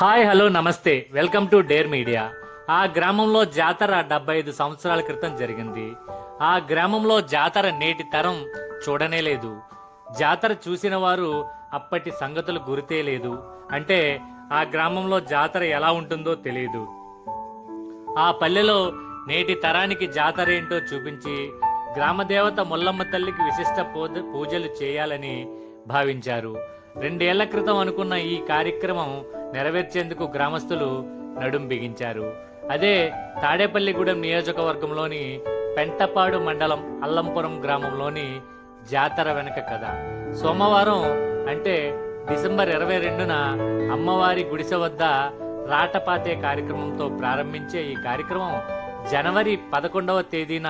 Hi hello namaste. Welcome to dare media. ఆ గ్రామంలో జాతర డెబ్బై ఐదు సంవత్సరాల క్రితం జరిగింది. ఆ గ్రామంలో జాతర నేటి తరం చూడనే లేదు. జాతర చూసిన వారు అప్పటి సంగతులు గురితే లేదు. అంటే ఆ గ్రామంలో జాతర ఎలా ఉంటుందో తెలియదు. ఆ పల్లెలో నేటి తరానికి జాతర ఏంటో చూపించి గ్రామదేవత ముల్లమ్మ తల్లికి విశిష్ట పూజలు చేయాలని భావించారు. రెండేళ్ళ క్రితం అనుకున్న ఈ కార్యక్రమం నెరవేర్చేందుకు గ్రామస్తులు నడుం బిగించారు. అదే తాడేపల్లిగూడెం నియోజకవర్గంలోని పెంటపాడు మండలం అల్లంపురం గ్రామంలోని జాతర వెనక కథ. సోమవారం అంటే డిసెంబర్ ఇరవై రెండున అమ్మవారి గుడిసె వద్ద రాటపాతే కార్యక్రమంతో ప్రారంభించే ఈ కార్యక్రమం జనవరి పదకొండవ తేదీన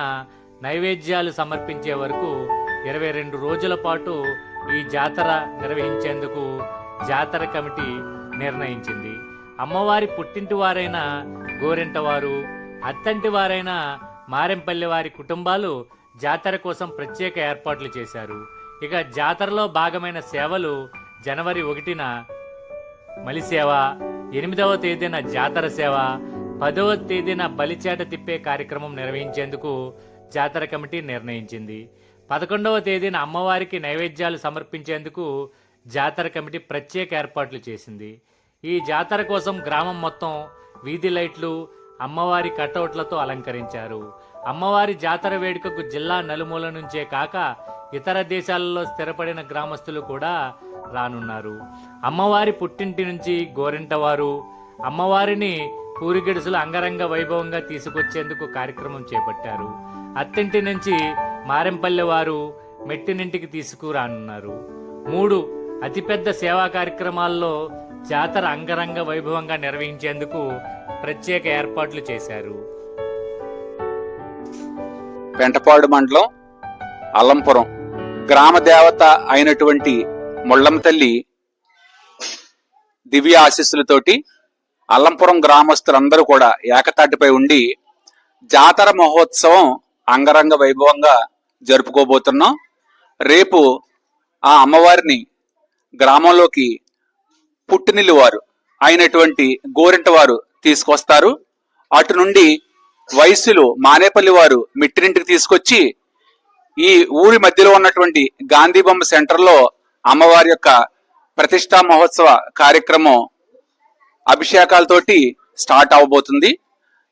నైవేద్యాలు సమర్పించే వరకు ఇరవై రెండు రోజుల పాటు ఈ జాతర నిర్వహించేందుకు జాతర కమిటీ నిర్ణయించింది. అమ్మవారి పుట్టింటి వారైన గోరెంట వారు అత్తంటి వారైన మారెంపల్లి వారి కుటుంబాలు జాతర కోసం ప్రత్యేక ఏర్పాట్లు చేశారు. ఇక జాతరలో భాగమైన సేవలు జనవరి ఒకటిన మలిసేవ ఎనిమిదవ తేదీన జాతర సేవ పదవ తేదీన బలిచేట తిప్పే కార్యక్రమం నిర్వహించేందుకు జాతర కమిటీ నిర్ణయించింది. పదకొండవ తేదీన అమ్మవారికి నైవేద్యాలు సమర్పించేందుకు జాతర కమిటీ ప్రత్యేక ఏర్పాట్లు చేసింది. ఈ జాతర కోసం గ్రామం మొత్తం వీధి లైట్లు అమ్మవారి కటౌట్లతో అలంకరించారు. అమ్మవారి జాతర వేడుకకు జిల్లా నలుమూల నుంచే కాక ఇతర దేశాలలో స్థిరపడిన గ్రామస్తులు కూడా రానున్నారు. అమ్మవారి పుట్టింటి నుంచి గోరింటవారు అమ్మవారిని పూరిగిడుసులు అంగరంగ వైభవంగా తీసుకొచ్చేందుకు కార్యక్రమం చేపట్టారు. అత్తింటి నుంచి మారెంపల్లె వారు మెట్టినింటికి తీసుకురానున్నారు. మూడు అతిపెద్ద సేవా కార్యక్రమాల్లో జాతర అంగరంగ వైభవంగా నిర్వహించేందుకు ప్రత్యేక ఏర్పాట్లు చేశారు. పెంటపాడు మండలం అల్లంపురం గ్రామ దేవత అయినటువంటి ముళ్ళమ్మ తల్లి దివ్య ఆశీస్సులతోటి అల్లంపురం గ్రామస్తులందరూ కూడా ఏకతాటిపై ఉండి జాతర మహోత్సవం అంగరంగ వైభవంగా జరుపుకోబోతున్నాం. రేపు ఆ అమ్మవారిని గ్రామంలోకి పుట్టినిల్లు వారు అయినటువంటి గోరింట వారు తీసుకొస్తారు. అటు నుండి వయస్సులు మానేపల్లి వారు మిట్టినింటికి తీసుకొచ్చి ఈ ఊరి మధ్యలో ఉన్నటువంటి గాంధీ బొమ్మ సెంటర్లో అమ్మవారి యొక్క ప్రతిష్టా మహోత్సవ కార్యక్రమం అభిషేకాలతోటి స్టార్ట్ అవబోతుంది.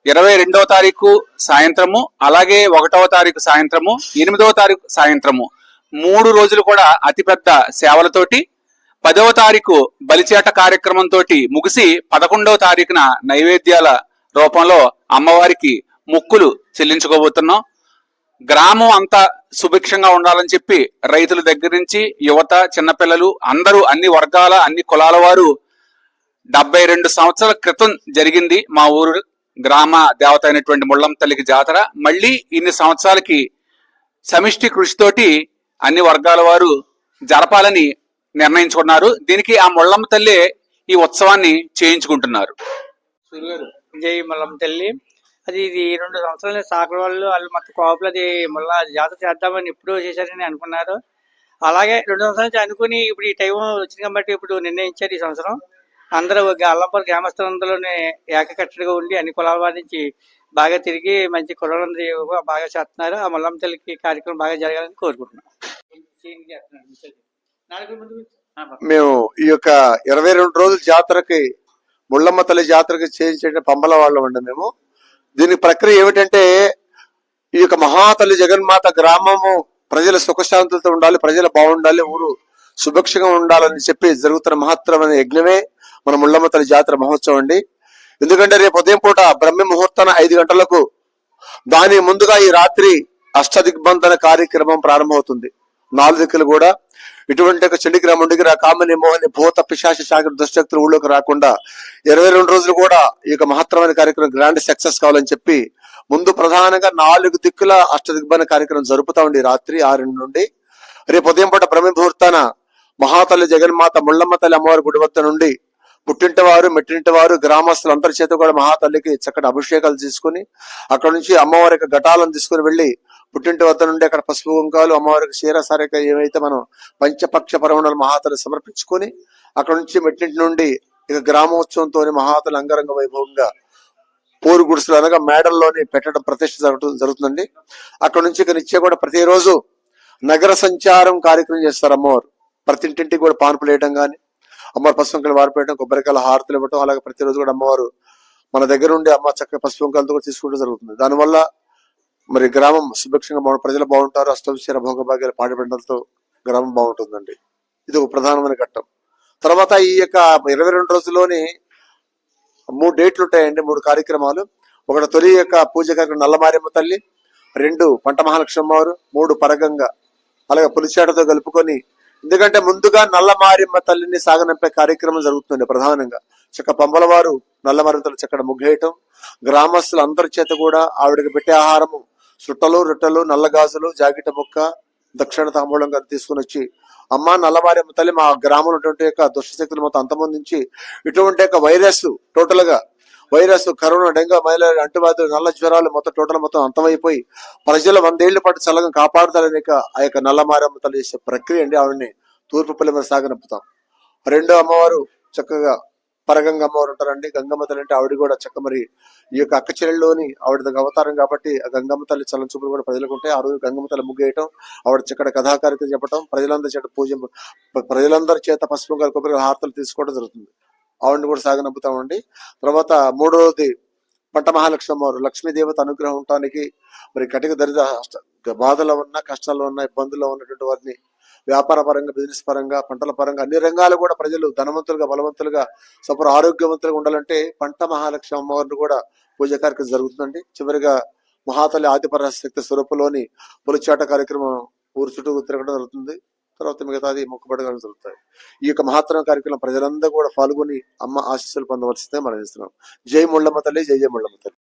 ఇరవై రెండవ తారీఖు సాయంత్రము అలాగే ఒకటవ తారీఖు సాయంత్రము ఎనిమిదవ తారీఖు సాయంత్రము. మూడు రోజులు కూడా అతిపెద్ద సేవలతోటి పదవ తారీఖు బలిచేట కార్యక్రమంతో ముగిసి పదకొండవ తారీఖున నైవేద్యాల రూపంలో అమ్మవారికి ముక్కులు చెల్లించుకోబోతున్నాం. గ్రామం అంతా సుభిక్షంగా ఉండాలని చెప్పి రైతుల దగ్గర నుంచి యువత చిన్నపిల్లలు అందరూ అన్ని వర్గాల అన్ని కులాల వారు డెబ్బై రెండు సంవత్సరాల క్రితం జరిగింది మా ఊరు గ్రామ దేవత అయినటువంటి ముళ్ళం తల్లికి జాతర. మళ్ళీ ఇన్ని సంవత్సరాలకి సమిష్టి కృషితోటి అన్ని వర్గాల వారు జరపాలని నిర్ణయించుకున్నారు. దీనికి ఆ ముళ్ళమ్మ తల్లి ఈ ఉత్సవాన్ని చేయించుకుంటున్నారు. జై మల్లం తల్లి. అది ఇది రెండు సంవత్సరాలు సాకల వాళ్ళు వాళ్ళు మొత్తం కోపలు అది మళ్ళా జాతర చేద్దామని ఎప్పుడూ చేశారని అనుకున్నారు. అలాగే రెండు సంవత్సరాల నుంచి అనుకుని ఇప్పుడు ఈ టైం వచ్చింది కాబట్టి ఇప్పుడు నిర్ణయించారు ఈ సంవత్సరం. అందరూ అల్లంపూర్ గ్రామస్తులందరూనే ఏకకట్టడిగా ఉండి అన్ని కులాల వారి నుంచి బాగా తిరిగి మంచి కులాలందరూ బాగా చేస్తున్నారు. ఆ మల్లం తల్లికి కార్యక్రమం బాగా జరగాలని కోరుకుంటున్నాం. మేము ఈ యొక్క ఇరవై రెండు రోజుల జాతరకి ముళ్ళమ్మ తల్లి జాతరకి చేయించే పంబల వాళ్ళం అండి మేము. దీని ప్రక్రియ ఏమిటంటే ఈ యొక్క మహాతల్లి జగన్మాత గ్రామము ప్రజల సుఖశాంతులతో ఉండాలి ప్రజలు బాగుండాలి ఊరు సుభిక్షంగా ఉండాలని చెప్పి జరుగుతున్న మహత్తరమైన యజ్ఞమే మన ముళ్ళమ్మ తల్లి జాతర మహోత్సవం అండి. ఎందుకంటే రేపు ఉదయం పూట బ్రహ్మ ముహూర్తాన ఐదు గంటలకు దాని ముందుగా ఈ రాత్రి అష్టదిగ్బంధన కార్యక్రమం ప్రారంభమవుతుంది. నాలుగు దిక్కులు కూడా. ఇటువంటి ఒక చెండి గ్రాముడికి రా కామని మోహని భూత పిశాచ శాఖ దుష్టక్తులు ఊళ్ళోకి రాకుండా ఇరవై రెండు రోజులు కూడా ఈ యొక్క మహత్తరమైన కార్యక్రమం గ్రాండ్ సక్సెస్ కావాలని చెప్పి ముందు ప్రధానంగా నాలుగు దిక్కుల అష్ట కార్యక్రమం జరుపుతా ఉండి రాత్రి ఆరు నుండి. రేపు ఉదయం పూట బ్రహ్మ ముహూర్తాన మహాతల్లి జగన్మాత ముళ్ళమ్మ తల్లి అమ్మవారి గుడి వద్ద నుండి పుట్టింటి వారు మెట్టింటి వారు గ్రామస్తులు అందరి చేత కూడా మహాతల్లికి చక్కటి అభిషేకాలు తీసుకుని అక్కడ నుంచి అమ్మవారి యొక్క ఘటాలను తీసుకుని వెళ్ళి పుట్టింటి వద్ద నుండి అక్కడ పసుపు కుంకాలు అమ్మవారికి క్షీర సారిక ఏవైతే మనం పంచపక్ష పరమణాలు మహాతలు సమర్పించుకొని అక్కడ నుంచి మెట్టింటి నుండి ఇక గ్రామోత్సవంతో మహాతలు అంగరంగ వైభవంగా పోరు గుడిసెలు అనగా మేడల్లోని పెట్టడం ప్రతిష్ఠ జరగటం జరుగుతుందండి. అక్కడ నుంచి ఇక నిత్యం కూడా ప్రతిరోజు నగర సంచారం కార్యక్రమం చేస్తారు అమ్మవారు. ప్రతి ఇంటింటికి కూడా పాన్పులు వేయడం కానీ అమ్మవారు పసుపుంకలు వారిపోయడం కొబ్బరికాయల హారతులు ఇవ్వటం అలాగే ప్రతిరోజు కూడా అమ్మవారు మన దగ్గర ఉండి అమ్మ చక్కగా పసుపుంకలతో కూడా తీసుకోవడం జరుగుతుంది. దానివల్ల మరి గ్రామం సుభిక్షంగా బాగు ప్రజలు బాగుంటారు అష్టవిశ్వర భోగభాగ్యాలు పాడిపెండలతో గ్రామం బాగుంటుందండి. ఇది ఒక ప్రధానమైన ఘట్టం. తర్వాత ఈ యొక్క ఇరవై రెండు రోజుల్లోని మూడు డేట్లు ఉంటాయండి మూడు కార్యక్రమాలు. ఒకటి తొలి యొక్క పూజ కార్యక్రమం నల్లమారియమ్మ తల్లి రెండు పంట మహాలక్ష్మి వారు మూడు పరగంగా అలాగే పులిచేటతో కలుపుకొని ఎందుకంటే ముందుగా నల్లమారియమ్మ తల్లిని సాగనంపే కార్యక్రమం జరుగుతుంది ప్రధానంగా. చక్క పంబలవారు వారు తల్లి చక్కడ ముగ్గేయటం గ్రామస్తులు అందరి చేత కూడా ఆవిడకి పెట్టే ఆహారము చుట్టలు రొట్టెలు నల్ల గాజులు జాకెట్ ముక్క దక్షిణ తాంబూలంగా తీసుకుని వచ్చి అమ్మ నల్లవారి తల్లి మా గ్రామంలో ఉన్నటువంటి యొక్క దుష్టశక్తులు మొత్తం అంతమొందించి ఇటువంటి యొక్క వైరస్ టోటల్గా వైరస్ కరోనా డెంగా మలేరియా అంటువ్యాధులు నల్ల జ్వరాలు మొత్తం టోటల్ మొత్తం అంతమైపోయి ప్రజలు వందేళ్ళ పాటు చల్లగా కాపాడుతారని ఆ యొక్క నల్లమారమ్మ తల్లి చేసే ప్రక్రియ అండి. ఆవిడని తూర్పు పల్లి మీద సాగనంపుతాం రెండో అమ్మవారు చక్కగా పరగంగ అమ్మవారు ఉంటారండి. గంగమ్మ తల్లి అంటే ఆవిడ కూడా చక్క మరి ఈ యొక్క అక్క చెల్లెల్లోని ఆవిడ అవతారం కాబట్టి ఆ గంగమ్మ తల్లి చలనచూపులు చూపులు కూడా ప్రజలకు ఉంటాయి. ఆ రోజు గంగమ్మ తల్లి ముగ్గేయటం ఆవిడ చక్కడ కథాకారిత చెప్పడం ప్రజలందరి చేత పూజ ప్రజలందరి చేత పసుపు కొబ్బరి హారతలు తీసుకోవడం జరుగుతుంది. ఆవిడని కూడా సాగనంపుతామండి. తర్వాత మూడవది పంట మహాలక్ష్మి వారు లక్ష్మీదేవత అనుగ్రహం ఉండటానికి మరి కటిక దరిద్ర బాధలో ఉన్న కష్టాల్లో ఉన్న ఇబ్బందుల్లో ఉన్నటువంటి వారిని వ్యాపార పరంగా బిజినెస్ పరంగా పంటల పరంగా అన్ని రంగాలు కూడా ప్రజలు ధనవంతులుగా బలవంతులుగా సపర ఆరోగ్యవంతులుగా ఉండాలంటే పంట మహాలక్ష్మి అమ్మవారిని కూడా పూజ కార్యక్రమం జరుగుతుందండి. చివరిగా మహాతల్లి ఆదిపరాశక్తి స్వరూపంలోని పులిచాట కార్యక్రమం ఊరు చుట్టూ తిరగడం జరుగుతుంది. తర్వాత మిగతాది మొక్కుబడగడం జరుగుతాయి. ఈ యొక్క మహాత్రం కార్యక్రమం ప్రజలందరూ కూడా పాల్గొని అమ్మ ఆశీస్సులు పొందవలసిందే మనం ఇస్తున్నాం జై ముళ్ళమ్మ తల్లి జై జై ముళ్ళమ్మ తల్లి.